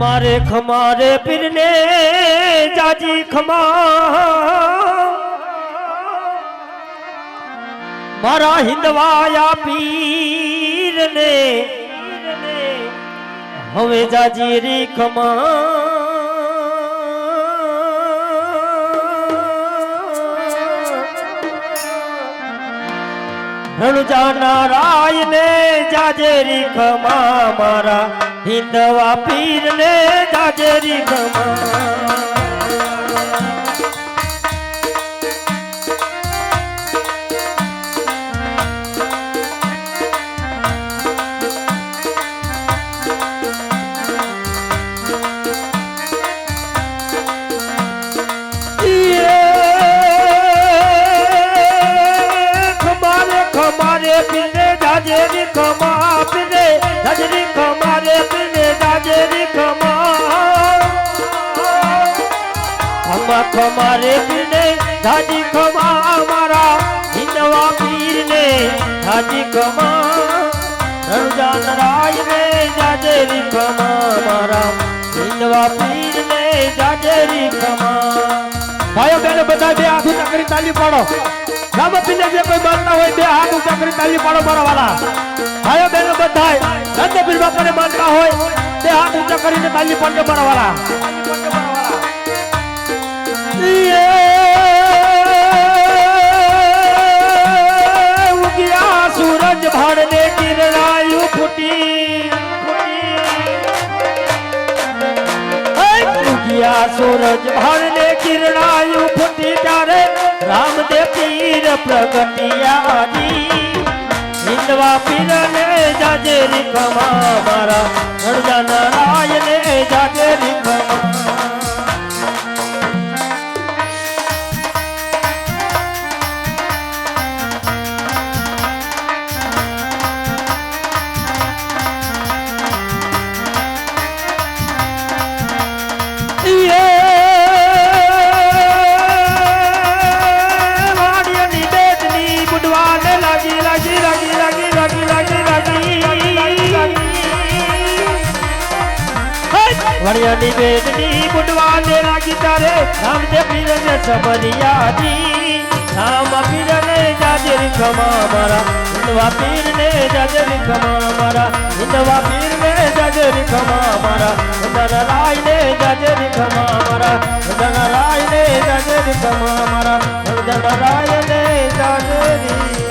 મારે ખમારે પીરને જાજી ખમા. મારા હિંદવાયા પીરને હવે જાજી રી ખમા. રણુજાના રાય ને જાજેરી ખમા મારા હિંદવા પીર ને જાજેરી ખમા ખમારે ખમારે ખમા ખમારે પીને જાજી ખમા મારા હિંદવા પીરને, ધાજી ખમા, રણજાન રાય ને જાજેરી ખમા મારા હિંદવા પીરને જાજેરી ખમા. ભાઈઓ બહેનો, બધા બે હાથ ઊંચા તાલી પાડો. રામપીને જે કોઈ માનતા હોય બે હાથ ઊંચા કરી તાલી પાડો મારા વાલા. ભાઈઓ બહેનો બધા નંદપીર બાપાને માનતા હોય બે હાથ ઊંચા કરીને તાલી પાડજો મારા વાલા. उगिया सूरज भर ने किरणायु फुटी। उगिया सूरज दे फुटी पीर प्रगटिया हिंदवा पीर ने जाजे रिखमा मारा। વડિયાની બેટની બુડવાને લાગી તારે રામદેવ પીરને સબરિયાજી. રામ પીરને જાજે ખમા મારા હિંદવા પીરને જાજે ખમા મારા હિંદવા પીરને જાજે ખમા મારા ધન રાયને જાજે ખમા મારા ધન રાયને જાજે ખમા મારા ધન રાયને જાજરી